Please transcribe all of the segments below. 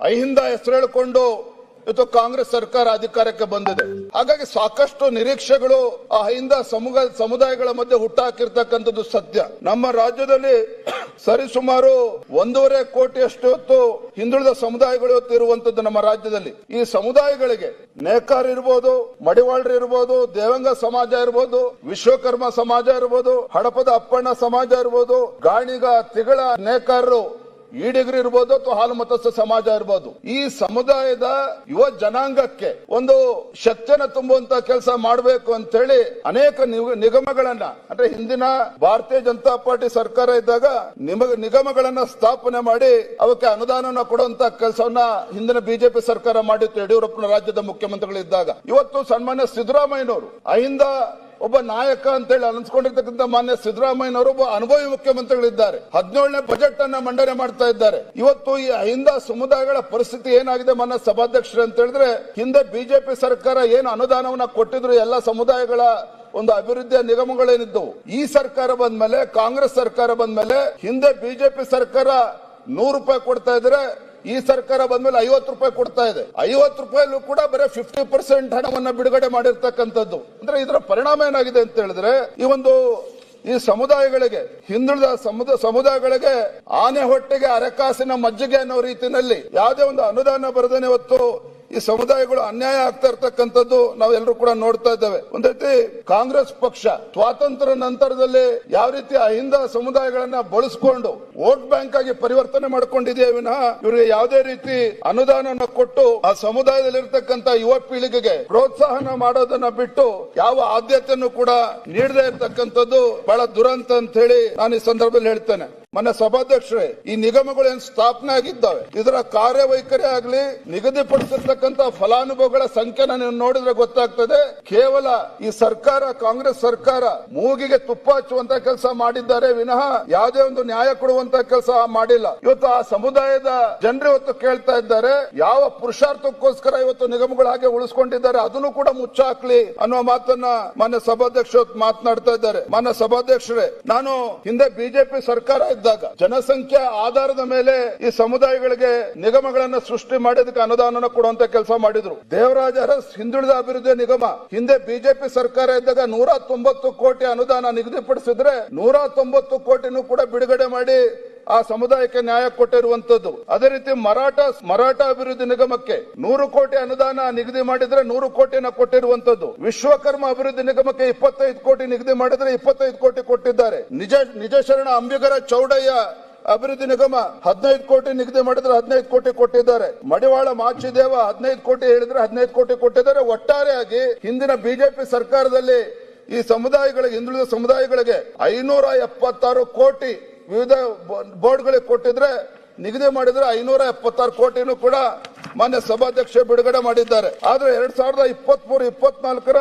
ಅಹಿಂದ ಹೆಸರು ಹೇಳಿಕೊಂಡು ಇವತ್ತು ಕಾಂಗ್ರೆಸ್ ಸರ್ಕಾರ ಅಧಿಕಾರಕ್ಕೆ ಬಂದಿದೆ. ಹಾಗಾಗಿ ಸಾಕಷ್ಟು ನಿರೀಕ್ಷೆಗಳು ಆ ಅಹಿಂದ ಸಮುಗ, ಸಮುದಾಯಗಳ ಮಧ್ಯೆ ಹುಟ್ಟಾಕಿರ್ತಕ್ಕಂಥದ್ದು ಸತ್ಯ. ನಮ್ಮ ರಾಜ್ಯದಲ್ಲಿ ಸರಿಸುಮಾರು ಒಂದೂವರೆ ಕೋಟಿಯಷ್ಟು ಹೊತ್ತು ಹಿಂದುಳಿದ ಸಮುದಾಯಗಳು ಇವತ್ತು ಇರುವಂತದ್ದು ನಮ್ಮ ರಾಜ್ಯದಲ್ಲಿ. ಈ ಸಮುದಾಯಗಳಿಗೆ ನೇಕಾರ ಇರ್ಬೋದು, ಮಡಿವಾಳರು ಇರ್ಬೋದು, ದೇವಂಗ ಸಮಾಜ ಇರ್ಬೋದು, ವಿಶ್ವಕರ್ಮ ಸಮಾಜ ಇರ್ಬೋದು, ಹಡಪದ ಅಪ್ಪಣ್ಣ ಸಮಾಜ ಇರ್ಬೋದು, ಗಾಣಿಗ, ತಿಗಳ ನೇಕಾರರು ಈಡಿಗರು ಇರ್ಬೋದು ಅಥವಾ ಹಾಲು ಮತಸ್ಥ ಸಮಾಜ ಇರ್ಬೋದು. ಈ ಸಮುದಾಯದ ಯುವ ಜನಾಂಗಕ್ಕೆ ಒಂದು ಶಕ್ತಿಯನ್ನು ತುಂಬುವಂತ ಕೆಲಸ ಮಾಡಬೇಕು ಅಂತ ಹೇಳಿ ಅನೇಕ ನಿಗ- ನಿಗಮಗಳನ್ನ, ಅಂದ್ರೆ ಹಿಂದಿನ ಭಾರತೀಯ ಜನತಾ ಪಾರ್ಟಿ ಸರ್ಕಾರ ಇದ್ದಾಗ ನಿಮಗ ನಿಗಮಗಳನ್ನ ಸ್ಥಾಪನೆ ಮಾಡಿ ಅವಕ್ಕೆ ಅನುದಾನವನ್ನು ಕೊಡುವಂತ ಕೆಲಸವನ್ನ ಹಿಂದಿನ ಬಿಜೆಪಿ ಸರ್ಕಾರ ಮಾಡಿತ್ತು. ಯಡಿಯೂರಪ್ಪನ ರಾಜ್ಯದ ಮುಖ್ಯಮಂತ್ರಿಗಳಿದ್ದಾಗ. ಇವತ್ತು ಸನ್ಮಾನ್ಯ ಸಿದ್ದರಾಮಯ್ಯನವರು ಅಹಿಂದ ಒಬ್ಬ ನಾಯಕ ಅಂತ ಹೇಳಿ ಅನಿಸ್ಕೊಂಡಿರ್ತಕ್ಕಂಥ ಮಾನ್ಯ ಸಿದ್ದರಾಮಯ್ಯನವರು ಒಬ್ಬ ಅನುಭವಿ ಮುಖ್ಯಮಂತ್ರಿಗಳಿದ್ದಾರೆ. ಹದಿನೇಳನೇ ಬಜೆಟ್ ಅನ್ನ ಮಂಡನೆ ಮಾಡ್ತಾ ಇದ್ದಾರೆ. ಇವತ್ತು ಈ ಅಹಿಂದ ಸಮುದಾಯಗಳ ಪರಿಸ್ಥಿತಿ ಏನಾಗಿದೆ ಮಾನ್ಯ ಸಭಾಧ್ಯಕ್ಷರು ಅಂತ ಹೇಳಿದ್ರೆ, ಹಿಂದೆ ಬಿಜೆಪಿ ಸರ್ಕಾರ ಏನು ಅನುದಾನವನ್ನ ಕೊಟ್ಟಿದ್ರು ಎಲ್ಲ ಸಮುದಾಯಗಳ ಒಂದು ಅಭಿವೃದ್ಧಿಯ ನಿಗಮಗಳೇನಿದ್ದವು. ಈ ಸರ್ಕಾರ ಬಂದ ಮೇಲೆ ಕಾಂಗ್ರೆಸ್ ಸರ್ಕಾರ ಬಂದ ಮೇಲೆ ಹಿಂದೆ ಬಿಜೆಪಿ ಸರ್ಕಾರ ನೂರು ರೂಪಾಯಿ ಕೊಡ್ತಾ ಇದ್ರೆ ಈ ಸರ್ಕಾರ ಬಂದ್ಮೇಲೆ ಐವತ್ತು ರೂಪಾಯಿ ಕೊಡ್ತಾ ಇದೆ. ಐವತ್ತು ರೂಪಾಯಲ್ಲೂ ಕೂಡ ಬರೀ ಫಿಫ್ಟಿ ಪರ್ಸೆಂಟ್ ಹಣವನ್ನ ಬಿಡುಗಡೆ ಮಾಡಿರ್ತಕ್ಕಂಥದ್ದು. ಅಂದ್ರೆ ಇದರ ಪರಿಣಾಮ ಏನಾಗಿದೆ ಅಂತ ಹೇಳಿದ್ರೆ, ಈ ಒಂದು ಈ ಸಮುದಾಯಗಳಿಗೆ, ಹಿಂದುಳಿದ ಸಮುದ, ಸಮುದಾಯಗಳಿಗೆ ಆನೆ ಹೊಟ್ಟೆಗೆ ಅರೆಕಾಸಿನ ಮಜ್ಜಿಗೆ ಅನ್ನೋ ರೀತಿಯಲ್ಲಿ ಯಾವುದೇ ಒಂದು ಅನುದಾನ ಬರದೇನೆ ಇವತ್ತು ಈ ಸಮುದಾಯಗಳು ಅನ್ಯಾಯ ಆಗ್ತಾ ಇರ್ತಕ್ಕಂಥದ್ದು ನಾವೆಲ್ಲರೂ ಕೂಡ ನೋಡ್ತಾ ಇದ್ದೇವೆ. ಒಂದ್ ರೀತಿ ಕಾಂಗ್ರೆಸ್ ಪಕ್ಷ ಸ್ವಾತಂತ್ರ್ಯ ನಂತರದಲ್ಲಿ ಯಾವ ರೀತಿ ಅಹಿಂದ ಸಮುದಾಯಗಳನ್ನ ಬಳಸ್ಕೊಂಡು ವೋಟ್ ಬ್ಯಾಂಕ್ ಆಗಿ ಪರಿವರ್ತನೆ ಮಾಡ್ಕೊಂಡಿದೆಯೇ ವಿನಃ ಇವರಿಗೆ ಯಾವುದೇ ರೀತಿ ಅನುದಾನವನ್ನು ಕೊಟ್ಟು ಆ ಸಮುದಾಯದಲ್ಲಿ ಇರ್ತಕ್ಕಂಥ ಯುವ ಪೀಳಿಗೆಗೆ ಪ್ರೋತ್ಸಾಹನ ಮಾಡೋದನ್ನ ಬಿಟ್ಟು ಯಾವ ಆದ್ಯತೆಯನ್ನು ಕೂಡ ನೀಡದೇ ಇರ್ತಕ್ಕಂಥದ್ದು ಬಹಳ ದುರಂತ ಅಂತ ಹೇಳಿ ನಾನು ಈ ಸಂದರ್ಭದಲ್ಲಿ ಹೇಳ್ತೇನೆ. ಮನೆ ಸಭಾಧ್ಯಕ್ಷರೇ, ಈ ನಿಗಮಗಳು ಏನ್ ಸ್ಥಾಪನೆ ಆಗಿದ್ದಾವೆ? ಇದರ ಕಾರ್ಯವೈಖರಿ ಆಗ್ಲಿ ನಿಗದಿಪಡಿಸಿರ್ತಕ್ಕಂತ ಫಲಾನುಭವಿಗಳ ಸಂಖ್ಯೆನ ನೀವು ನೋಡಿದ್ರೆ ಗೊತ್ತಾಗ್ತದೆ. ಕೇವಲ ಈ ಸರ್ಕಾರ, ಕಾಂಗ್ರೆಸ್ ಸರ್ಕಾರ ಮೂಗಿಗೆ ತುಪ್ಪ ಹಚ್ಚುವಂತ ಕೆಲಸ ಮಾಡಿದ್ದಾರೆ ವಿನಃ ಯಾವುದೇ ಒಂದು ನ್ಯಾಯ ಕೊಡುವಂತ ಕೆಲಸ ಮಾಡಿಲ್ಲ. ಇವತ್ತು ಆ ಸಮುದಾಯದ ಜನರು ಇವತ್ತು ಕೇಳ್ತಾ ಇದ್ದಾರೆ, ಯಾವ ಪುರುಷಾರ್ಥಕ್ಕೋಸ್ಕರ ಇವತ್ತು ನಿಗಮಗಳ ಹಾಗೆ ಉಳಿಸ್ಕೊಂಡಿದ್ದಾರೆ, ಅದನ್ನು ಕೂಡ ಮುಚ್ಚಾಕ್ಲಿ ಅನ್ನೋ ಮಾತನ್ನ ಮಾನ್ಯ ಸಭಾಧ್ಯಕ್ಷ ಮಾತನಾಡ್ತಾ ಇದ್ದಾರೆ. ಮಾನ್ಯ ಸಭಾಧ್ಯಕ್ಷರೇ, ನಾನು ಹಿಂದೆ ಬಿಜೆಪಿ ಸರ್ಕಾರ ಇದ್ದಾಗ ಜನಸಂಖ್ಯೆ ಆಧಾರದ ಮೇಲೆ ಈ ಸಮುದಾಯಗಳಿಗೆ ನಿಗಮಗಳನ್ನ ಸೃಷ್ಟಿ ಮಾಡೋದಕ್ಕೆ ಅನುದಾನ ಕೊಡುವಂತ ಕೆಲಸ ಮಾಡಿದ್ರು. ದೇವರಾಜ ಅರಸ್ ಹಿಂದುಳಿದ ಅಭಿವೃದ್ಧಿ ನಿಗಮ. ಹಿಂದೆ ಬಿಜೆಪಿ ಸರ್ಕಾರ ಇದ್ದಾಗ ನೂರ ತೊಂಬತ್ತು ಕೋಟಿ ಅನುದಾನ ನಿಗದಿಪಡಿಸಿದ್ರೆ ನೂರ ತೊಂಬತ್ತು ಕೋಟಿನೂ ಕೂಡ ಬಿಡುಗಡೆ ಮಾಡಿ ಆ ಸಮುದಾಯಕ್ಕೆ ನ್ಯಾಯ ಕೊಟ್ಟಿರುವಂತದ್ದು ಅದೇ ರೀತಿ ಮರಾಠ ಮರಾಠ ಅಭಿವೃದ್ಧಿ ನಿಗಮಕ್ಕೆ ನೂರು ಕೋಟಿ ಅನುದಾನ ನಿಗದಿ ಮಾಡಿದ್ರೆ ನೂರು ಕೋಟಿನ ಕೊಟ್ಟಿರುವಂತದ್ದು ವಿಶ್ವಕರ್ಮ ಅಭಿವೃದ್ಧಿ ನಿಗಮಕ್ಕೆ ಇಪ್ಪತ್ತೈದು ಕೋಟಿ ನಿಗದಿ ಮಾಡಿದ್ರೆ ಇಪ್ಪತ್ತೈದು ಕೋಟಿ ಕೊಟ್ಟಿದ್ದಾರೆ. ನಿಜ ನಿಜ ಶರಣ ಅಂಬಿಗರ ಚೌಡಯ್ಯ ಅಭಿವೃದ್ಧಿ ನಿಗಮ ಹದಿನೈದು ಕೋಟಿ ನಿಗದಿ ಮಾಡಿದ್ರೆ ಹದಿನೈದು ಕೋಟಿ ಕೊಟ್ಟಿದ್ದಾರೆ. ಮಡಿವಾಳ ಮಾಚಿದೇವ ಹದಿನೈದು ಕೋಟಿ ಹೇಳಿದ್ರೆ ಹದಿನೈದು ಕೋಟಿ ಕೊಟ್ಟಿದ್ದಾರೆ. ಒಟ್ಟಾರೆಯಾಗಿ ಹಿಂದಿನ ಬಿಜೆಪಿ ಸರ್ಕಾರದಲ್ಲಿ ಈ ಸಮುದಾಯಗಳಿಗೆ, ಹಿಂದುಳಿದ ಸಮುದಾಯಗಳಿಗೆ ಐನೂರ ಎಪ್ಪತ್ತಾರು ಕೋಟಿ ವಿವಿಧ ಬೋರ್ಡ್ಗಳಿಗೆ ಕೊಟ್ಟಿದ್ರೆ ನಿಗದಿ ಮಾಡಿದ್ರೆ ಐನೂರ ಎಪ್ಪತ್ತಾರು ಕೋಟಿನೂ ಕೂಡ ಮಾನ್ಯ ಸಭಾಧ್ಯಕ್ಷ ಬಿಡುಗಡೆ ಮಾಡಿದ್ದಾರೆ. ಆದ್ರೆ ಎರಡ್ ಸಾವಿರದ ಇಪ್ಪತ್ತ್ ಮೂರು ಇಪ್ಪತ್ನಾಲ್ಕರ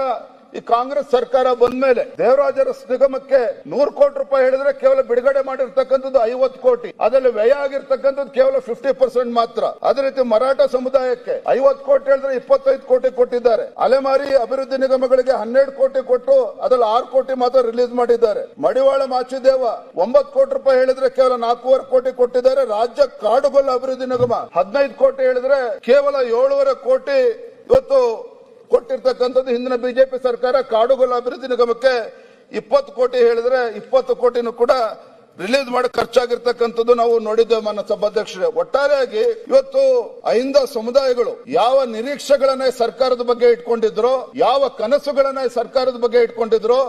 ಈ ಕಾಂಗ್ರೆಸ್ ಸರ್ಕಾರ ಬಂದ ಮೇಲೆ ದೇವರಾಜರ ನಿಗಮಕ್ಕೆ ನೂರು ಕೋಟಿ ರೂಪಾಯಿ ಹೇಳಿದ್ರೆ ಕೇವಲ ಬಿಡುಗಡೆ ಮಾಡಿರ್ತಕ್ಕಂಥದ್ದು ಐವತ್ತು ಕೋಟಿ. ಅದರಲ್ಲಿ ವ್ಯಯ ಆಗಿರ್ತಕ್ಕಂಥದ್ದು ಕೇವಲ ಫಿಫ್ಟಿ ಪರ್ಸೆಂಟ್ ಮಾತ್ರ. ಅದೇ ರೀತಿ ಮರಾಠ ಸಮುದಾಯಕ್ಕೆ ಐವತ್ತು ಕೋಟಿ ಹೇಳಿದ್ರೆ ಇಪ್ಪತ್ತೈದು ಕೋಟಿ ಕೊಟ್ಟಿದ್ದಾರೆ. ಅಲೆಮಾರಿ ಅಭಿವೃದ್ಧಿ ನಿಗಮಗಳಿಗೆ ಹನ್ನೆರಡು ಕೋಟಿ ಕೊಟ್ಟು ಅದ್ರಲ್ಲಿ ಆರು ಕೋಟಿ ಮಾತ್ರ ರಿಲೀಸ್ ಮಾಡಿದ್ದಾರೆ. ಮಡಿವಾಳ ಮಾಚಿದೇವ ಒಂಬತ್ತು ಕೋಟಿ ರೂಪಾಯಿ ಹೇಳಿದ್ರೆ ಕೇವಲ ನಾಲ್ಕೂವರೆ ಕೋಟಿ ಕೊಟ್ಟಿದ್ದಾರೆ. ರಾಜ್ಯ ಕಾಡುಗೊಲ್ಲ ಅಭಿವೃದ್ಧಿ ನಿಗಮ ಹದಿನೈದು ಕೋಟಿ ಹೇಳಿದ್ರೆ ಕೇವಲ ಏಳುವರೆ ಕೋಟಿ ಇವತ್ತು ಕೊಟ್ಟಿರ್ತಕ್ಕಂಥದ್ದು ಹಿಂದಿನ ಬಿಜೆಪಿ ಸರ್ಕಾರ ಕಾಡುಗೊಲ್ಲ ಅಭಿವೃದ್ಧಿ ನಿಗಮಕ್ಕೆ ಇಪ್ಪತ್ತು ಕೋಟಿ ಹೇಳಿದ್ರೆ ಇಪ್ಪತ್ತು ಕೋಟಿನೂ ಕೂಡ ರಿಲೀಸ್ ಮಾಡಿ ಖರ್ಚಾಗಿರ್ತಕ್ಕಂಥದ್ದು ನಾವು ನೋಡಿದ್ದೇವೆ ಮಾನ್ಯ ಸಭಾಧ್ಯಕ್ಷರೇ. ಒಟ್ಟಾರೆಯಾಗಿ ಇವತ್ತು ಅಹಿಂದ ಸಮುದಾಯಗಳು ಯಾವ ನಿರೀಕ್ಷೆಗಳನ್ನ ಸರ್ಕಾರದ ಬಗ್ಗೆ ಇಟ್ಕೊಂಡಿದ್ರು, ಯಾವ ಕನಸುಗಳನ್ನ ಸರ್ಕಾರದ ಬಗ್ಗೆ ಇಟ್ಕೊಂಡಿದ್ರು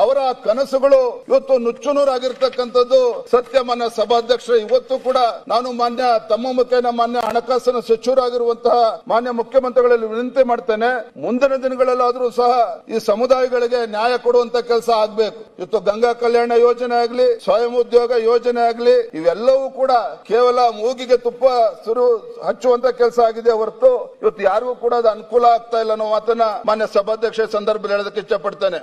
ಅವರ ಕನಸುಗಳು ಇವತ್ತು ನುಚ್ಚುನೂರಾಗಿರ್ತಕ್ಕಂಥದ್ದು. ಸತ್ಯ ಮಾನ್ಯ ಸಭಾಧ್ಯಕ್ಷರು ಇವತ್ತು ಕೂಡ ನಾನು ಮಾನ್ಯ, ತಮ್ಮ ಮುಖೇನ ಮಾನ್ಯ ಹಣಕಾಸಿನ ಸಚಿವರಾಗಿರುವಂತಹ ಮಾನ್ಯ ಮುಖ್ಯಮಂತ್ರಿಗಳಲ್ಲಿ ವಿನಂತಿ ಮಾಡ್ತೇನೆ. ಮುಂದಿನ ದಿನಗಳಲ್ಲಾದ್ರೂ ಸಹ ಈ ಸಮುದಾಯಗಳಿಗೆ ನ್ಯಾಯ ಕೊಡುವಂತ ಕೆಲಸ ಆಗ್ಬೇಕು. ಇವತ್ತು ಗಂಗಾ ಕಲ್ಯಾಣ ಯೋಜನೆ ಆಗ್ಲಿ, ಸ್ವಯಂ ಉದ್ಯೋಗ ಯೋಜನೆ ಆಗ್ಲಿ, ಇವೆಲ್ಲವೂ ಕೂಡ ಕೇವಲ ಮೂಗಿಗೆ ತುಪ್ಪ ಸುರು ಹಚ್ಚುವಂತ ಕೆಲಸ ಆಗಿದೆ ಹೊರತು ಇವತ್ತು ಯಾರಿಗೂ ಕೂಡ ಅದು ಅನುಕೂಲ ಆಗ್ತಾ ಇಲ್ಲ ಅನ್ನೋ ಮಾತನ್ನ ಮಾನ್ಯ ಸಭಾಧ್ಯಕ್ಷ ಸಂದರ್ಭದಲ್ಲಿ ಹೇಳೋದಕ್ಕೆ ಇಷ್ಟಪಡ್ತೇನೆ.